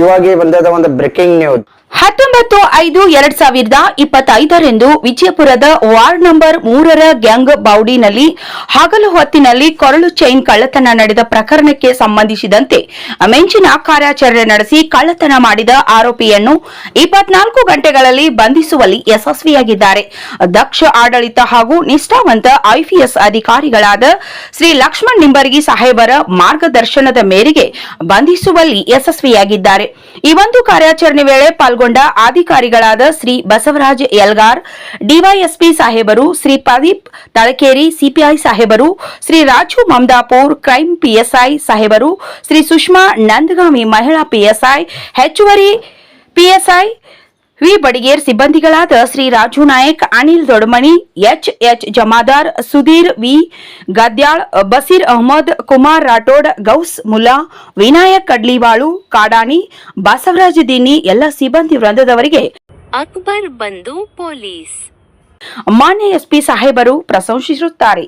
ಇವಾಗೆ ಬಂದದ ಒಂದು ಬ್ರೇಕಿಂಗ್ ನ್ಯೂಸ್ ಹತ್ತೊಂಬತ್ತು ಐದು ಎರಡ್ ಸಾವಿರದ ಇಪ್ಪತ್ತೈದರಂದು ವಿಜಯಪುರದ ವಾರ್ಡ್ ನಂಬರ್ ಮೂರರ ಗ್ಯಾಂಗ್ ಬೌಡಿನಲ್ಲಿ ಹಗಲು ಹೊತ್ತಿನಲ್ಲಿ ಕೊರಳು ಚೈನ್ ಕಳ್ಳತನ ನಡೆದ ಪ್ರಕರಣಕ್ಕೆ ಸಂಬಂಧಿಸಿದಂತೆ ಮೆಂಚಿನ ಕಾರ್ಯಾಚರಣೆ ನಡೆಸಿ ಕಳ್ಳತನ ಮಾಡಿದ ಆರೋಪಿಯನ್ನು ಇಪ್ಪತ್ನಾಲ್ಕು ಗಂಟೆಗಳಲ್ಲಿ ಬಂಧಿಸುವಲ್ಲಿ ಯಶಸ್ವಿಯಾಗಿದ್ದಾರೆ. ದಕ್ಷ ಆಡಳಿತ ಹಾಗೂ ನಿಷ್ಠಾವಂತ ಐಪಿಎಸ್ ಅಧಿಕಾರಿಗಳಾದ ಶ್ರೀ ಲಕ್ಷ್ಮಣ್ ನಿಂಬರ್ಗಿ ಸಾಹೇಬರ ಮಾರ್ಗದರ್ಶನದ ಮೇರೆಗೆ ಬಂಧಿಸುವಲ್ಲಿ ಯಶಸ್ವಿಯಾಗಿದ್ದಾರೆ. ಈ ಒಂದು ಕಾರ್ಯಾಚರಣೆ ವೇಳೆ ಪಾಲ್ಗೊಂಡ ಅಧಿಕಾರಿಗಳಾದ ಶ್ರೀ ಬಸವರಾಜ್ ಯಲ್ಗಾರ್, ಡಿವೈಎಸ್ಪಿ ಸಾಹೇಬರು, ಶ್ರೀ ಪ್ರದೀಪ್ ತಳಕೇರಿ, ಸಿಪಿಐ ಸಾಹೇಬರು, ಶ್ರೀ ರಾಜು ಮಮದಾಪುರ್, ಕ್ರೈಂ ಪಿಎಸ್ಐ ಸಾಹೇಬರು, ಶ್ರೀ ಸುಷ್ಮಾ ನಂದಗಾಮಿ ಮಹಿಳಾ ಪಿಎಸ್ಐ, ಹೆಚ್ಚುವರಿ PSI V Badiger ಸಿಬ್ಬಂದಿಗಳಾದ Shri Raju Nayak Anil Dodamani H. H. Jamadar Sudhir V. Gadyal Basheer Ahmad Kumar Rathod Gous Mulla Vinayak Kadliwal Kadani Basavaraja Dinni ಎಲ್ಲ ಸಿಬ್ಬಂದಿ ವೃಂದದವರಿಗೆ ಅಕ್ಬರ್ ಬಂದು ಪೊಲೀಸ್. ಮಾನ್ಯ ಎಸ್ಪಿ ಸಾಹೇಬರು ಪ್ರಶಂಸಿಸುತ್ತಾರೆ.